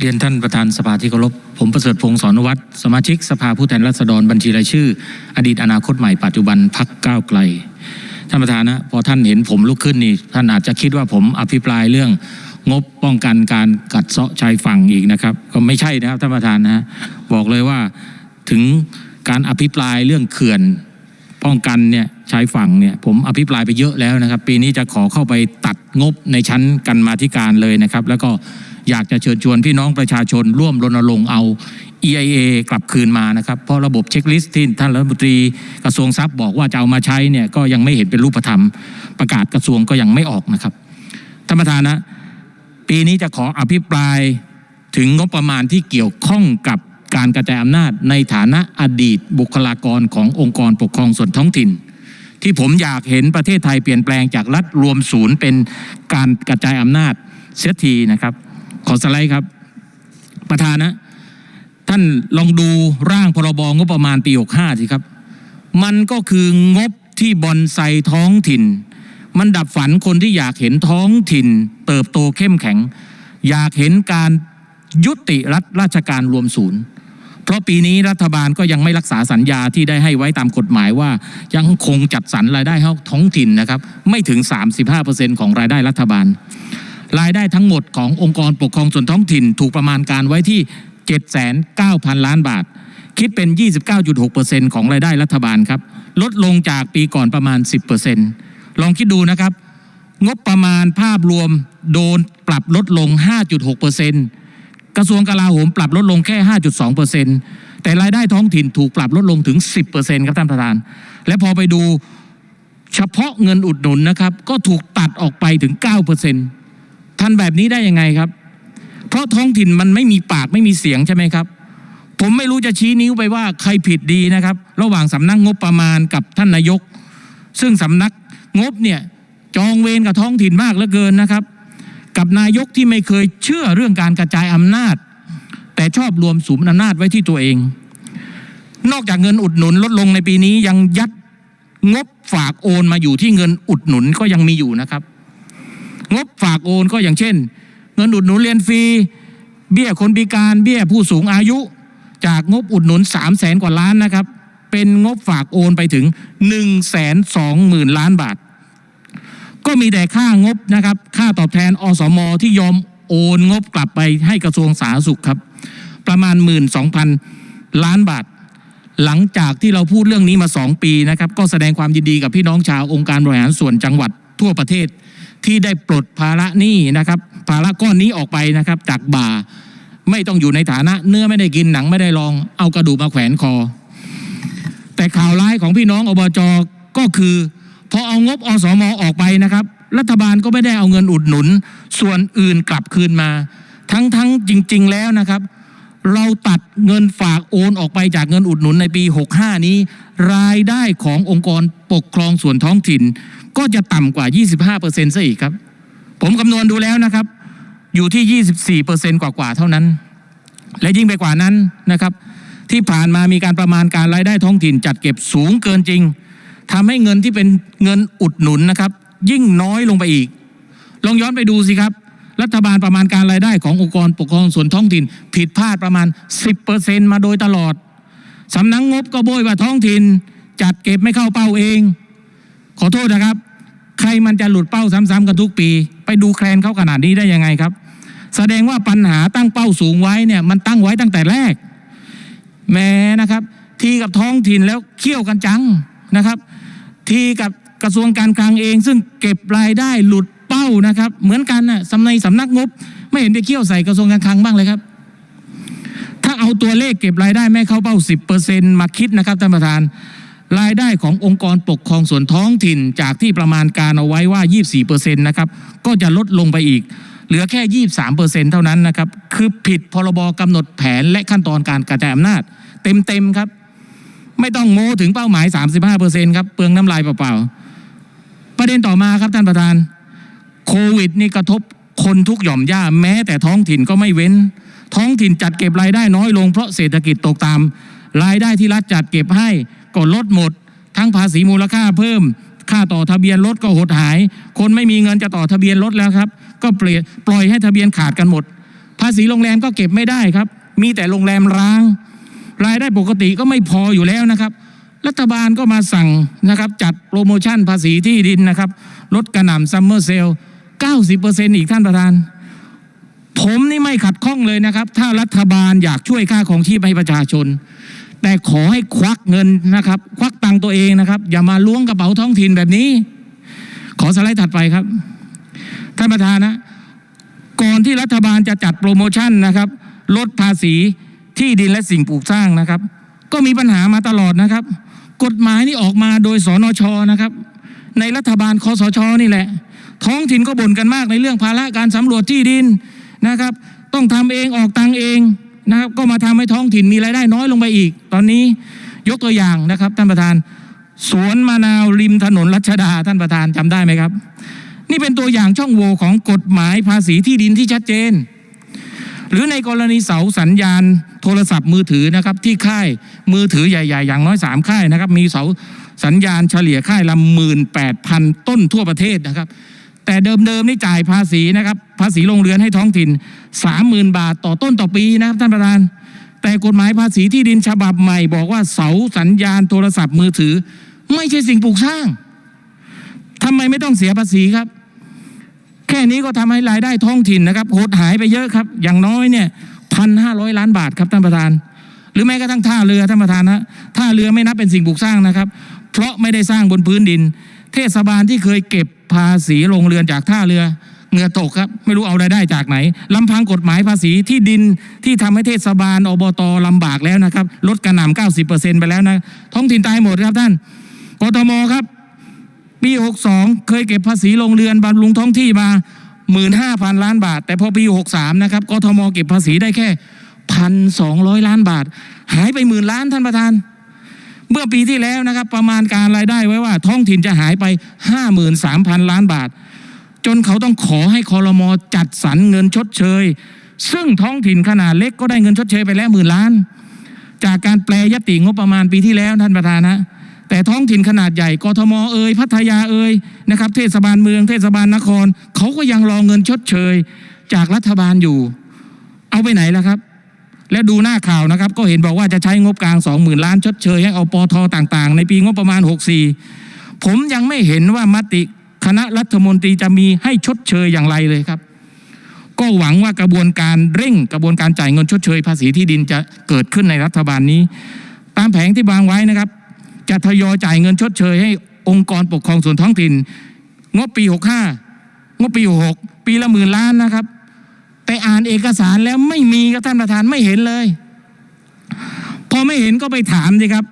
เรียนท่านประธานสภาที่เคารพผมประเสริฐพงศ์สอนวัตรสมาชิกสภาผู้แทนราษฎรบัญชีรายชื่อ อดีตอนาคตใหม่ปัจจุบันพักก้าวไกลท่านประธานนะพอท่านเห็นผมลุกขึ้นนี่ท่านอาจจะคิดว่าผมอภิปรายเรื่องงบป้องกันการกัดเซาะชายฝั่งอีกนะครับ ก็ไม่ใช่นะครับท่านประธานนะฮะบอกเลยว่าถึงการอภิปรายเรื่องเขื่อนป้องกันเนี่ยชายฝั่งเนี่ยผมอภิปรายไปเยอะแล้วนะครับ ปีนี้จะขอเข้าไปตัดงบในชั้นกันมาธิการเลยนะครับ แล้วก็ อยากจะเชิญชวนพี่น้องประชาชนร่วมรณรงค์เอา EIA กลับคืนมานะครับเพราะระบบเช็คลิสต์ที่ท่านรัฐมนตรีกระทรวงทรัพย์บอกว่าจะเอามาใช้เนี่ยก็ยังไม่เห็นเป็นรูปธรรม ประกาศกระทรวงก็ยังไม่ออกนะครับท่านประธานนะปีนี้จะขออภิปรายถึงงบประมาณที่เกี่ยวข้องกับการกระจายอำนาจในฐานะอดีตบุคลากรขององค์กรปกครองส่วนท้องถิ่น ที่ผมอยากเห็นประเทศไทยเปลี่ยนแปลงจากรัฐรวมศูนย์เป็นการกระจายอำนาจเสียทีนะครับ ขอสไลด์ครับ ประธานนะ ท่านลองดูร่างพรบงบประมาณปี 65สิครับ มันก็คืองบที่บอนไซท้องถิ่น มันดับฝันคนที่อยากเห็นท้องถิ่น เติบโตเข้มแข็ง อยากเห็นการยุติรัฐราชการรวมศูนย์ เพราะปีนี้รัฐบาลก็ยังไม่รักษาสัญญาที่ได้ให้ไว้ตามกฎหมายว่า ยังคงจัดสรรรายได้ให้ท้องถิ่นนะครับ ไม่ถึง 35%ของรายได้รัฐบาล รายได้ทั้งหมดขององค์กรปกครองส่วนท้องถิ่น ถูกประมาณการไว้ที่ 7,900 ล้านบาท คิดเป็น 29.6%ของรายได้รัฐบาลครับ ลดลงจากปีก่อนประมาณ 10%ลองคิดดูนะครับ งบประมาณภาพรวมโดนปรับลดลง 5.6%กระทรวงกลาโหมปรับลดลงแค่ 5.2%แต่รายได้ท้องถิ่นถูกปรับลดลงถึง 10%ครับท่านประธาน และพอไปดูเฉพาะเงินอุดหนุนนะครับ ก็ถูกตัดออกไปถึง 9% ท่านแบบนี้ได้ยังไงครับ เพราะท้องถิ่นมันไม่มีปากไม่มีเสียงใช่ไหมครับ ผมไม่รู้จะชี้นิ้วไปว่าใครผิดดีนะครับ ระหว่างสำนักงบประมาณกับท่านนายก ซึ่งสำนักงบเนี่ยจองเวรกับท้องถิ่นมากเหลือเกินนะครับ กับนายกที่ไม่เคยเชื่อเรื่องการกระจายอำนาจ แต่ชอบรวมสูมอำนาจไว้ที่ตัวเอง นอกจากเงินอุดหนุนลดลงในปีนี้ยังยัดงบฝากโอนมาอยู่ที่เงินอุดหนุนก็ยังมีอยู่นะครับ งบฝากโอนก็อย่างเช่น เงินอุดหนุนเรียนฟรี เบี้ยคนพิการเบี้ยผู้สูงอายุ จากงบอุดหนุน3 0 0แสนกว่าล้านนะครับ เป็นงบฝากโอนไปถึง1นึ่งแสนสองหมื่นล้านบาท ก็มีแต่ค่างบนะครับ ค่าตอบแทนอสม ที่ยอมโอนงบกลับไปให้กระทรวงสาธารณสุขครับ ประมาณ 12,000 ล้านบาทหลังจากที่เราพูดเรื่องนี้มา 2 ปีนะครับ ก็แสดงความยินดีกับพี่น้องชาวองค์การบริหารส่วนจังหวัด ทั่วประเทศที่ได้ปลดภาระหนี้นะครับ ภาระก้อนนี้ออกไปนะครับ จากบ่า ไม่ต้องอยู่ในฐานะ เนื้อไม่ได้กินหนังไม่ได้ลอง เอากระดูกมาแขวนคอ แต่ข่าวร้ายของพี่น้องอบจก็คือ พอเอางบอสมออกไปนะครับ รัฐบาลก็ไม่ได้เอาเงินอุดหนุน ส่วนอื่นกลับคืนมา ทั้งทั้งจริง ๆ แล้วนะครับ เราตัดเงินฝากโอนออกไปจากเงินอุดหนุนในปี 65 นี้ รายได้ขององค์กรปกครองส่วนท้องถิ่น ก็จะต่ำกว่า 25%ซะอีกครับ ผมคำนวณดูแล้วนะครับ อยู่ที่ 24%กว่าๆเท่านั้น และยิ่งไปกว่านั้นนะครับ ที่ผ่านมามีการประมาณการรายได้ท้องถิ่น จัดเก็บสูงเกินจริงทำให้เงินที่เป็นเงินอุดหนุนนะครับ ยิ่งน้อยลงไปอีก ลองย้อนไปดูสิครับ รัฐบาลประมาณการรายได้ขององค์กรปกครองส่วนท้องถิ่น ผิดพลาดประมาณ 10%มาโดยตลอดสำนักงบก็โบยว่าท้องถิ่น จัดเก็บไม่เข้าเป้าเอง ขอโทษนะครับ ใครมันจะหลุดเป้าซ้ำๆกันทุกปี ไปดูแคลนเขาขนาดนี้ได้ยังไงครับ แสดงว่าปัญหาตั้งเป้าสูงไว้เนี่ยมันตั้งไว้ตั้งแต่แรก แม้นะครับ ทีกับท้องถิ่นแล้วเคี่ยวกันจังนะครับ ทีกับกระทรวงการคลังเองซึ่งเก็บรายได้หลุด เป้านะครับ เหมือนกันนะสำในสำนักงบ ไม่เห็นไปเคี่ยวใส่กระทรวงการคลังบ้างเลยครับ ถ้าเอาตัวเลขเก็บรายได้ไม่เข้าเป้า 10%มาคิดนะครับท่านประธาน รายได้ขององค์กรปกครองส่วนท้องถิ่นจากที่ประมาณการเอาไว้ว่า 24%นะครับก็จะลดลงไปอีก เหลือแค่ 23%เท่านั้นนะครับ คือผิดพรบกำหนดแผนและขั้นตอนการกระจายอำนาจ เต็มๆครับ ไม่ต้องโม้ถึงเป้าหมาย 35%ครับเปลืองน้ำลายเปล่าๆประเด็นต่อมาครับท่านประธาน โควิดนี่กระทบคนทุกหย่อมย่าแม้แต่ท้องถิ่นก็ไม่เว้น ท้องถิ่นจัดเก็บรายได้น้อยลงเพราะเศรษฐกิจตกตาม รายได้ที่รัฐจัดเก็บให้ก็ลดหมด ทั้งภาษีมูลค่าเพิ่ม ค่าต่อทะเบียนรถก็หดหาย คนไม่มีเงินจะต่อทะเบียนรถแล้วครับ ก็เปลี่ยนปล่อยให้ทะเบียนขาดกันหมด ภาษีโรงแรมก็เก็บไม่ได้ครับ มีแต่โรงแรมร้าง รายได้ปกติก็ไม่พออยู่แล้วนะครับรัฐบาลก็มาสั่งนะครับจัดโปรโมชั่นภาษีที่ดินนะครับลดกระหน่ำซัมเมอร์เซล 90%อีกท่านประธาน ผมนี่ไม่ขัดข้องเลยนะครับ ถ้ารัฐบาลอยากช่วยค่าของชีพให้ประชาชน แต่ขอให้ควักเงินนะครับ ควักตังค์ตัวเองนะครับ อย่ามาล้วงกระเป๋าท้องถิ่นแบบนี้ ขอสไลด์ถัดไปครับ ท่านประธานนะก่อนที่รัฐบาลจะจัดโปรโมชั่นนะครับ ลดภาษีที่ดินและสิ่งปลูกสร้างนะครับ ก็มีปัญหามาตลอดนะครับ กฎหมายนี่ออกมาโดยสนชนะครับ ในรัฐบาลคอสชนี่แหละ ท้องถิ่นก็บ่นกันมากในเรื่องภาระการสำรวจที่ดินนะครับ ต้องทำเองออกตังเองนะครับ ก็มาทำให้ท้องถิ่นมีรายได้น้อยลงไปอีก ตอนนี้ยกตัวอย่างนะครับ ท่านประธานสวนมะนาวริมถนนรัชดาท่านประธานจำได้ไหมครับ นี่เป็นตัวอย่างช่องโหว่ของกฎหมายภาษีที่ดินที่ชัดเจน หรือในกรณีเสาสัญญาณโทรศัพท์มือถือนะครับที่ค่ายมือถือใหญ่ ๆ อย่างน้อยสามค่ายนะครับ มีเสาสัญญาณเฉลี่ยค่ายละหมื่นแปดพันต้นทั่วประเทศนะครับ แต่เดิมๆนี่จ่ายภาษีนะครับ ภาษีโรงเรือนให้ท้องถิ่นสามหมื่นบาทต่อต้นต่อปีนะครับท่านประธาน แต่กฎหมายภาษีที่ดินฉบับใหม่บอกว่าเสาสัญญาณโทรศัพท์มือถือ ไม่ใช่สิ่งปลูกสร้างทำไมไม่ต้องเสียภาษีครับ แค่นี้ก็ทำให้รายได้ท้องถิ่นนะครับหดหายไปเยอะครับ อย่างน้อยเนี่ยพันห้าร้อยล้านบาทครับท่านประธาน หรือแม้กระทั่งท่าเรือท่านประธานนะท่าเรือไม่นับเป็นสิ่งปลูกสร้างนะครับ เพราะไม่ได้สร้างบนพื้นดิน เทศบาลที่เคยเก็บภาษีโรงเรือนจากท่าเรือเหงื่อตกครับ ไม่รู้เอารายได้จากไหนลำพังกฎหมายภาษีที่ดินที่ทำให้เทศบาลอบตลำบากแล้วนะครับลดกระหน่ำเก้าสิบเปอร์เซ็นไปแล้วนะ ท้องถิ่นตายหมดครับท่านกทมครับ ปี 62 เคยเก็บภาษีโรงเรือนบำรุงท้องที่มา 15,000 ล้านบาท แต่พอปี 63 นะครับกทมเก็บภาษีได้แค่ 1,200 ล้านบาท หายไปหมื่นล้านท่านประธาน เมื่อปีที่แล้วนะครับ ประมาณการรายได้ไว้ว่า ท้องถิ่นจะหายไป 53,000 ล้านบาท จนเขาต้องขอให้คอรมอจัดสรรเงินชดเชย ซึ่งท้องถิ่นขนาดเล็กก็ได้เงินชดเชยไปแล้วหมื่นล้าน จากการแปลยติงบประมาณปีที่แล้วท่านประธานนะแต่ท้องถิ่นขนาดใหญ่กทมเอ่ยพัทยาเอ่ยนะครับ เทศบาลเมืองเทศบาลนคร เขาก็ยังรอเงินชดเชย จากรัฐบาลอยู่ เอาไปไหนล่ะครับ และดูหน้าข่าวนะครับ ก็เห็นบอกว่าจะใช้งบกลางสองหมื่นล้านชดเชยให้เอาปอทต่างๆ ในปีงบประมาณ 64 ผมยังไม่เห็นว่ามติคณะรัฐมนตรีจะมีให้ชดเชยอย่างไรเลยครับ ก็หวังว่ากระบวนการเร่งกระบวนการจ่ายเงินชดเชย ภาษีที่ดินจะเกิดขึ้นในรัฐบาลนี้ ตามแผนที่วางไว้นะครับ จะทยอยจ่ายเงินชดเชย ให้องค์กรปกครองส่วนท้องถิ่น งบปี 65 งบปี 66 ปีละหมื่นล้านนะครับ แต่อ่านเอกสารแล้วไม่มีครับท่านประธานไม่เห็นเลย พอไม่เห็นก็ไปถามสิครับ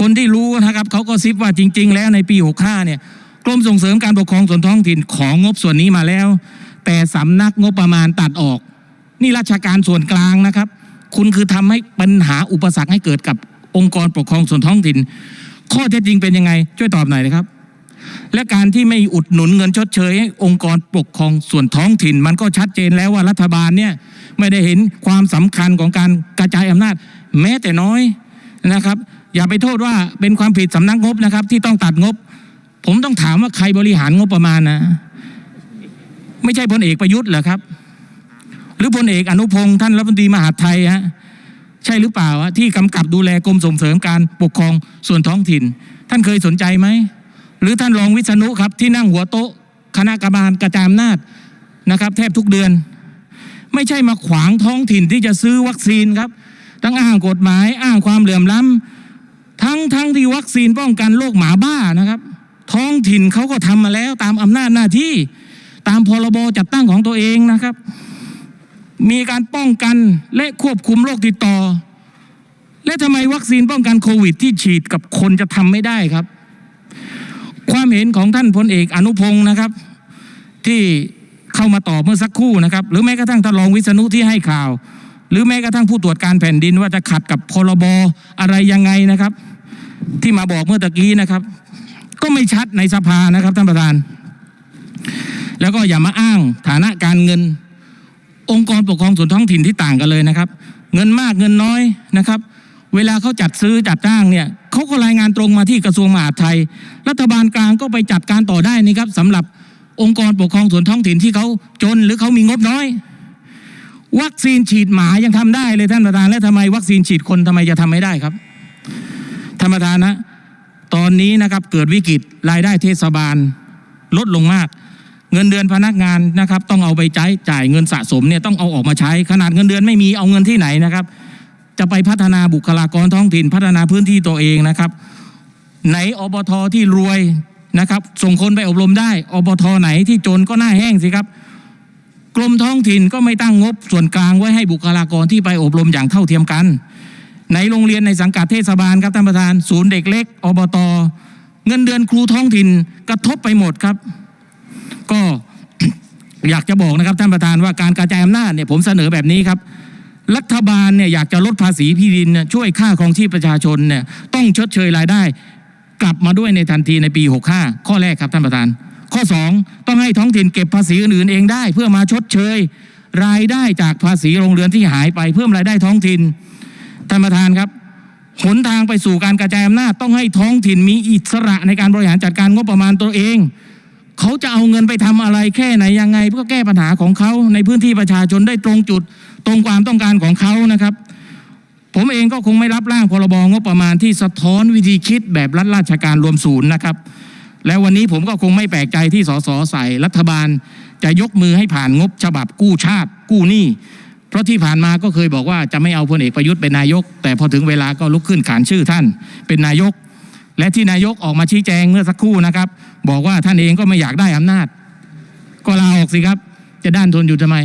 คนที่รู้นะครับเขาก็ซิบว่าจริง ๆ แล้วในปี65เนี่ยกรมส่งเสริมการปกครองส่วนท้องถิ่นของงบส่วนนี้มาแล้ว แต่สำนักงบประมาณตัดออก นี่ราชการส่วนกลางนะครับ คุณคือทำให้ปัญหาอุปสรรคให้เกิดกับองค์กรปกครองส่วนท้องถิ่น ข้อเท็จจริงเป็นยังไง ช่วยตอบหน่อยนะครับ และการที่ไม่อุดหนุนเงินชดเชยให้องค์กรปกครองส่วนท้องถิ่น มันก็ชัดเจนแล้วว่ารัฐบาลเนี่ยไม่ได้เห็นความสำคัญของการกระจายอำนาจ แม้แต่น้อยนะครับ อย่าไปโทษว่าเป็นความผิดสำนักงบนะครับ ที่ต้องตัดงบ ผมต้องถามว่าใครบริหารงบประมาณนะ ไม่ใช่พลเอกประยุทธ์เหรอครับ หรือพลเอกอนุพงศ์ท่านรัฐมนตรีมหาไทยฮะใช่หรือเปล่าอะที่กำกับดูแลกรมส่งเสริมการปกครองส่วนท้องถิ่น ท่านเคยสนใจไหม หรือท่านรองวิษณุครับที่นั่งหัวโต๊ะ คณะกรรมการกระจายอำนาจนะครับ แทบทุกเดือน ไม่ใช่มาขวางท้องถิ่นที่จะซื้อวัคซีนครับ ทั้งอ้างกฎหมายอ้างความเหลื่อมล้ำทั้งทั้งที่วัคซีนป้องกันโรคหมาบ้านะครับ ท้องถิ่นเขาก็ทำมาแล้วตามอำนาจหน้าที่ตามพรบจัดตั้งของตัวเองนะครับ มีการป้องกันและควบคุมโรคติดต่อ และทำไมวัคซีนป้องกันโควิดที่ฉีดกับคนจะทำไม่ได้ครับ ความเห็นของท่านพลเอกอนุพงศ์นะครับ ที่เข้ามาตอบเมื่อสักครู่นะครับ หรือแม้กระทั่งท่านรองวิษณุที่ให้ข่าว หรือแม้กระทั่งผู้ตรวจการแผ่นดินว่าจะขัดกับพรบอะไรยังไงนะครับ ที่มาบอกเมื่อตะกี้นะครับ ก็ไม่ชัดในสภานะครับท่านประธาน แล้วก็อย่ามาอ้างฐานะการเงิน องค์กรปกครองส่วนท้องถิ่นที่ต่างกันเลยนะครับ เงินมากเงินน้อยนะครับ เวลาเขาจัดซื้อจัดจ้างเนี่ยเขาก็รายงานตรงมาที่กระทรวงมหาดไทย รัฐบาลกลางก็ไปจัดการต่อได้นี่ครับสำหรับองค์กรปกครองส่วนท้องถิ่นที่เขาจนหรือเขามีงบน้อย วัคซีนฉีดหมายังทำได้เลยท่านประธาน และทำไมวัคซีนฉีดคนทำไมจะทำไม่ได้ครับท่านประธานนะตอนนี้นะครับเกิดวิกฤตรายได้เทศบาลลดลงมาก เงินเดือนพนักงานนะครับ ต้องเอาไปใช้จ่ายเงินสะสมเนี่ยต้องเอาออกมาใช้ขนาดเงินเดือนไม่มีเอาเงินที่ไหนนะครับ จะไปพัฒนาบุคลากรท้องถิ่น พัฒนาพื้นที่ตัวเองนะครับ ไหนอบทที่รวยนะครับ ส่งคนไปอบรมได้ อบทไหนที่จนก็หน้าแห้งสิครับกรมท้องถิ่นก็ไม่ตั้งงบส่วนกลางไว้ให้บุคลากรที่ไปอบรมอย่างเท่าเทียมกันในโรงเรียนในสังกัดเทศบาลครับท่านประธาน ศูนย์เด็กเล็กอบตเงินเดือนครูท้องถิ่นกระทบไปหมดครับ ก็อยากจะบอกนะครับท่านประธานว่าการกระจายอำนาจเนี่ยผมเสนอแบบนี้ครับ รัฐบาลเนี่ยอยากจะลดภาษีที่ดินช่วยค่าครองชีพประชาชนเนี่ยต้องชดเชยรายได้ กลับมาด้วยในทันทีในปี 65 ข้อแรกครับท่านประธาน ข้อ 2 ต้องให้ท้องถิ่นเก็บภาษีอื่นๆเองได้ เพื่อมาชดเชย รายได้จากภาษีโรงเรือนที่หายไปเพิ่มรายได้ท้องถิ่นท่านประธานครับหนทางไปสู่การกระจายอำนาจต้องให้ท้องถิ่นมีอิสระในการบริหารจัดการงบประมาณตัวเอง เขาจะเอาเงินไปทำอะไรแค่ไหนยังไง เพื่อแก้ปัญหาของเขาในพื้นที่ประชาชนได้ตรงจุดตรงความต้องการของเขานะครับ ผมเองก็คงไม่รับร่างพรบงบประมาณที่สะท้อนวิธีคิดแบบรัฐราชการรวมศูนย์นะครับ และวันนี้ผมก็คงไม่แปลกใจที่สสใส่รัฐบาล จะยกมือให้ผ่านงบฉบับกู้ชาติ กู้หนี้เพราะที่ผ่านมาก็เคยบอกว่าจะไม่เอาพลเอกประยุทธ์เป็นนายก แต่พอถึงเวลาก็ลุกขึ้นขานชื่อท่าน เป็นนายก และที่นายกออกมาชี้แจงเมื่อสักครู่นะครับ บอกว่าท่านเองก็ไม่อยากได้อำนาจ ก็ลาออกสิครับ จะด้านทนอยู่ทำไม